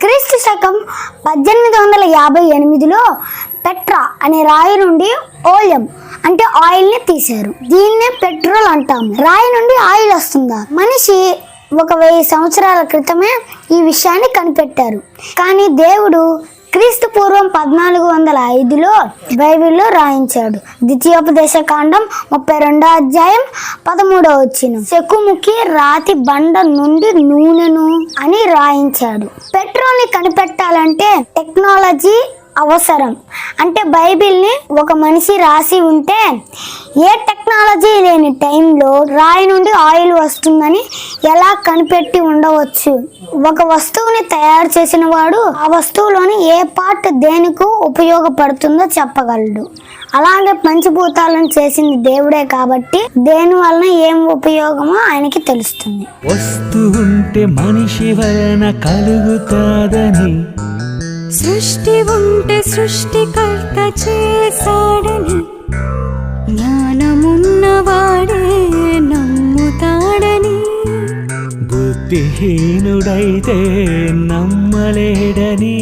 క్రీస్తు శకం పద్దెనిమిది వందల యాభై ఎనిమిదిలో పెట్రా అనే రాయి నుండి ఓయం అంటే ఆయిల్ని తీశారు. దీన్నే పెట్రోల్ అంటాము రాయి నుండి ఆయిల్ వస్తుందా? మనిషి ఒక వెయ్యి సంవత్సరాల క్రితమే ఈ విషయాన్ని కనిపెట్టారు. కానీ దేవుడు క్రీస్తు పూర్వం పద్నాలుగు వందల ఐదులో బైబిల్లో రాయించాడు. ద్వితీయోపదేశ కాండం ముప్పై రెండో అధ్యాయం పదమూడో వచ్చిన. శకుముఖి రాతి బండ నుండి నూనెను అని రాయించాడు. పెట్రోల్ని కనిపెట్టాలంటే టెక్నాలజీ అవసరం. అంటే బైబిల్ని ఒక మనిషి రాసి ఉంటే ఏ టెక్నాలజీ లేని టైంలో రాయి నుండి ఆయిల్ వస్తుందని ఎలా కనిపెట్టి ఉండవచ్చు? ఒక వస్తువుని తయారు చేసిన వాడు ఆ వస్తువులోని ఏ పార్ట్ దేనికి ఉపయోగపడుతుందో చెప్పగలడు. అలాగే పంచభూతాలను చేసింది దేవుడే కాబట్టి దేని వలన ఏం ఉపయోగమో ఆయనకి తెలుస్తుంది. వస్తువుంటే మనిషి వలన కలుగుతాదని సృష్టి ఉంటే సృష్టికర్త చేశాడని జ్ఞానమున్నవాడే నమ్ముతాడని బుద్ధిహీనుడైతే నమ్మలేడని